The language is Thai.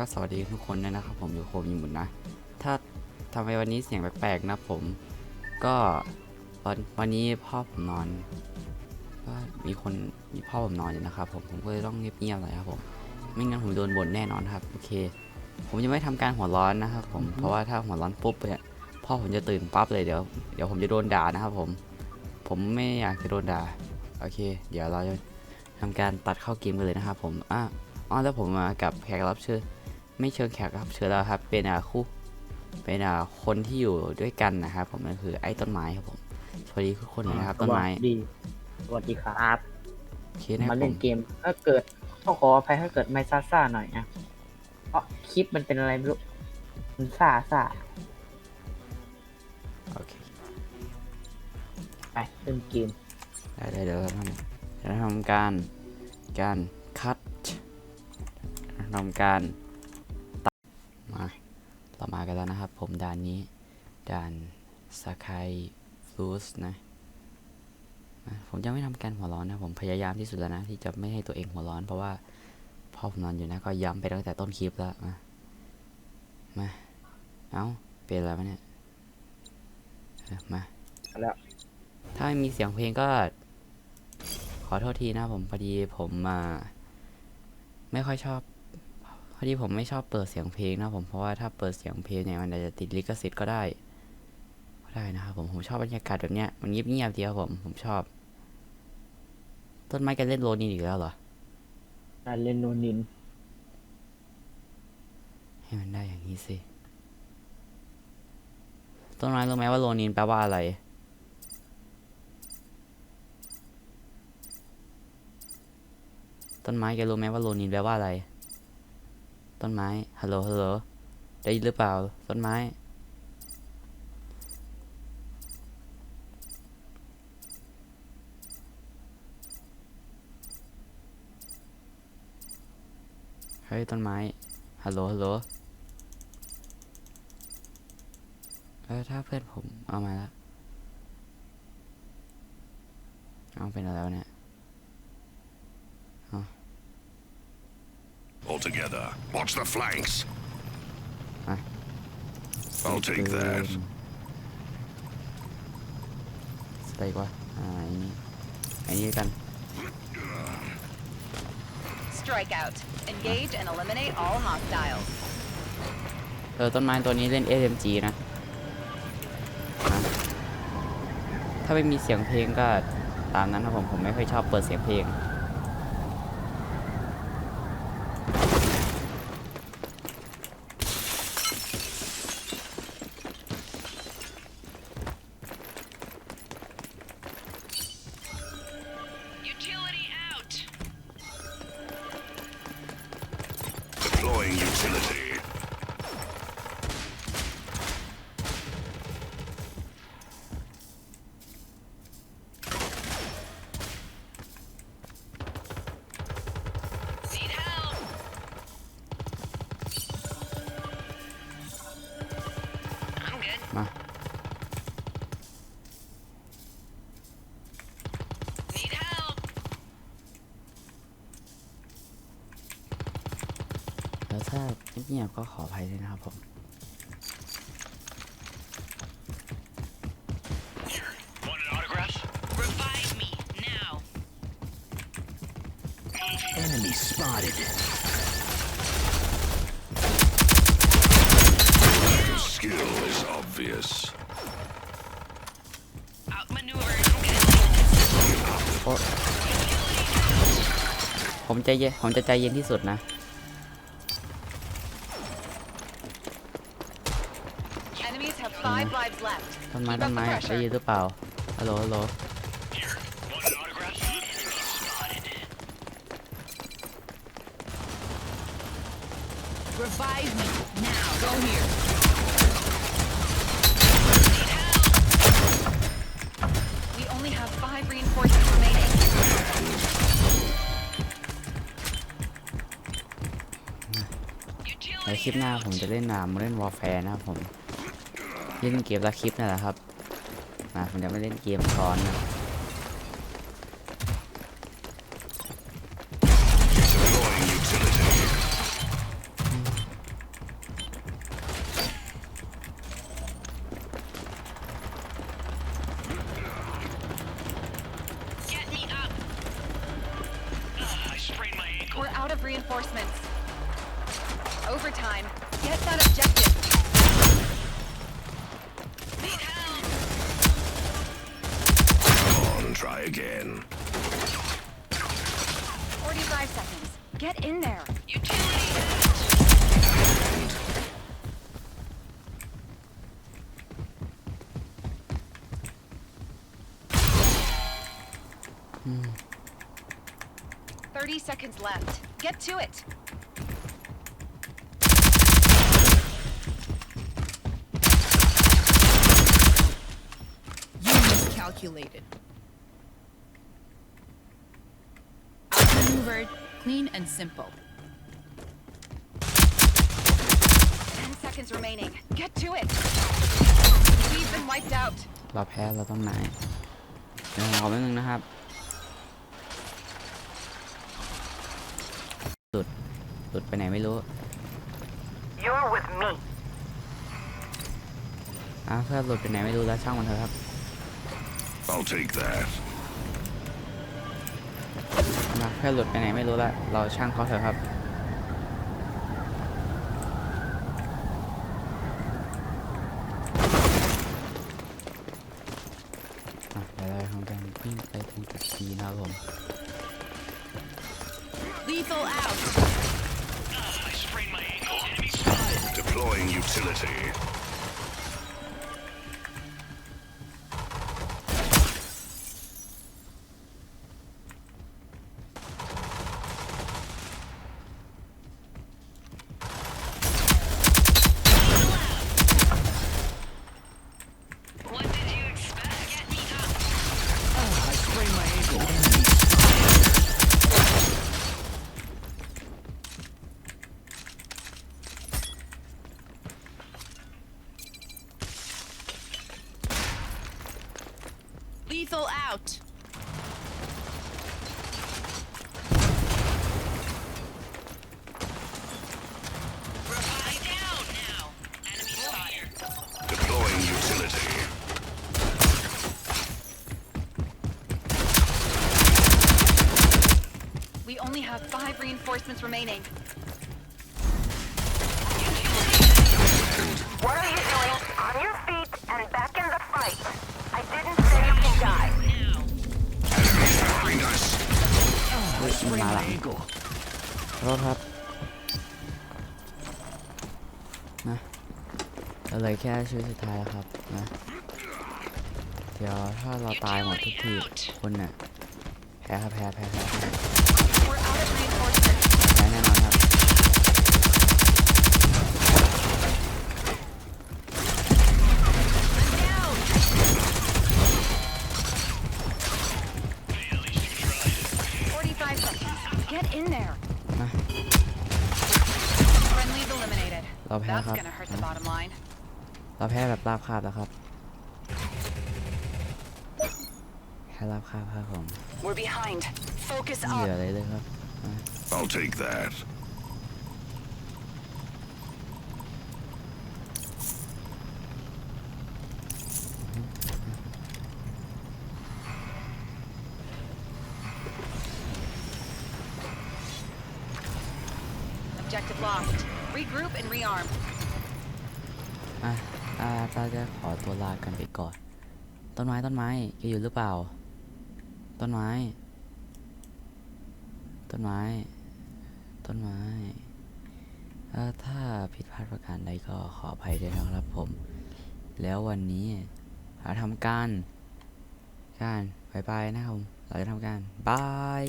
ก็สวัสดีทุกคนด้วยนะครับ ผมอยู่โคมยิมุนนะ ถ้าทำไมวันนี้เสียงแปลกๆนะผม ก็วันวันนี้พ่อผมนอนก็มีคนมีพ่อผมนอนอยู่นะครับ ผมผมก็เลยต้องเงียบๆหน่อยครับผมไม่งั้นผมโดนบ่นแน่นอนครับโอเค ผมจะไม่ทำการหัวร้อนนะครับ ผมเพราะว่าถ้าหัวร้อนปุ๊บเนี่ยพ่อผมจะตื่นปั๊บเลยเดี๋ยวเดี๋ยวผมจะโดนด่านะครับ ผม ผมไม่อยากจะโดนด่าโอเค เดี๋ยวเราจะทำการตัดเข้าเกมกันเลยนะครับผมอะอ๋อแล้วผมมากับแขกรับเชิญ ไม่เชิงแขกรับเชิญแล้วครับเป็นอ่าคู่เป็นอ่าคนที่อยู่ด้วยกันนะครับผมนั่นคือไอ้ต้นไม้ครับผมสวัสดีทุกคนเลยนะครับต้นไม้สวัสดีสวัสดีครับโอเคนะคมารับผเล่นมเกมถ้าเกิดต้องขออภัยถ้าเกิดไม่ซ่าซ่าๆหน่อยนะเพราะคลิปมันเป็นอะไรไม่รู้มันซ่าซ่าโอเคๆไปเล่นเกมได้ได้เดี๋ยวเราทำเดี๋ยวเราทำการการคัดทำการตัดมา เรามากันแล้วนะครับ ผมด่านนี้ด่านสกายฟลูสนะมาผมจะไม่ทำการหัวร้อนนะ ผมพยายามที่สุดแล้วนะ ที่จะไม่ให้ตัวเองหัวร้อน เพราะว่าพ่อผมนอนอยู่นะ ก็ย้ำไปตั้งแต่ต้นคลิปแล้วมามาเอ้าเป็นอะไรวะเนี่ยเออมาแล้วถ้าไม่มีเสียงเพลงก็ ขอโทษทีนะผมพอดีผมมา ไม่ค่อยชอบ พอดีผมไม่ชอบเปิดเสียงเพลงนะผมเพราะว่าถ้าเปิดเสียงเพลงเนี่ยมันอาจจะติดลิขสิทธิ์ก็ได้ก็ได้นะครับผมผมชอบบรรยากาศแบบเนี้ยมันเงียบๆดีครับผมผมชอบ ต้นไม้แกันเล่นโรนีอีกแล้วเหรอการเล่นโนนิน ให้มันได้อย่างนี้สิต้นไม้รู้ไหมว่าโรนินแปลว่าอะไร ต้นไม้แกรู้ไหมว่าโรนินแปลว่าอะไร ต้นไม้ ฮัลโหล ฮัลโหล ได้ยินหรือเปล่า ต้นไม้ เฮ้ย ต้นไม้ ฮัลโหล ฮัลโหลเออถ้าเพื่อนผมเอามาแล้ว เอาเป็นอะไรวเนี่ย All together. Watch the flanks. Aye. I'll take that. สเต็กวะอ่าไอ้นี่ไอ้นี่กัน Strike out. Engage and eliminate all hostiles. เออต้นไม้ตัวนี้เล่น SMG นะนะถ้าไม่มีเสียงเพลงก็ตามนั้นนะผมผมไม่ค่อยชอบเปิดเสียงเพลง Deploying utility. Need ถ้าเงียบๆก็ขออภัยด้วยนะครับผม Want an autograph? Revive me now. Enemy spotted. Your skill is obvious. Outmaneuvered. โอ้ผมใจเย็นผมจะใจเย็นที่สุดนะ ต้นไม้ Keep ต้ up น the ไม้ได้ pressure. ยินหรือเปล่าฮัลโหลฮัลโหล Want an autograph? Enemy spotted. Revive me now. Go here. We only have five reinforcements remaining. ในคลิปหน้าผมจะเล่นนามเล่นวอลแฟร์นะครับผม เล่นเกมละคลิปนั่นแหละครับมาผมจะไม่เล่นเกมคอนนะ again. 45 seconds. Get in there. Thirty seconds left. Get to it. You miscalculated. Outmaneuvered, clean and simple. Ten seconds remaining. Get to it. We've been wiped out. เราแพ้เราต้องไหนเดี๋ยวขอแป๊บนึงนะครับหลุดหลุดไปไหนไม่รู้ You're with me. อ่ะเพื่อนหลุดไปไหนไม่รู้แล้วช่างมันเถอะครับ I'll take that. นะเพื่อนหลุดไปไหนไม่รู้แล้วเราช่างเขาเถอะครับอะเดี๋ยวเราทำการวิ่งไปตรงจุดทีนะครับผม Lethal out. I sprained my ankle. Enemy spotted. Deploying utility. Lethal out. Revive down now. Enemy spotted. Deploying utility. We only have five reinforcements remaining. What are you doing? On your feet and back in เฮ้ยมันมาหลัง ankle. ขอโทษครับนะเราเหลยแค่ชีวิตสุดท้ายแล้วครับนะเดี๋ยวถ้าเราตายหมดทุกทีคนเนี่ยแพ้ครับแพ้แพ้แพ้แพ้ We're out of reinforcements. แพ้แน่นอน แพ้ That's ครับ gonna hurt the นะ bottom line. เราแพ้แบบราบคาบแล้วครับแพ้ราบคาบครับผม We're behind. Focus ไม่เหลืออะไรเลยครับนะ I'll take that. Regroup and rearm. อะอาตาจะขอตัวลากันไปก่อน ต้นไม้ต้นไม้แกอยู่หรือเปล่า ต้นไม้ ต้นไม้ ต้นไม้อ่อถ้าผิดพลาดประการใดก็ขออภัยด้วยนะครับผม แล้ววันนี้เราทำการ การบายบายนะครับผม เราจะทำการบาย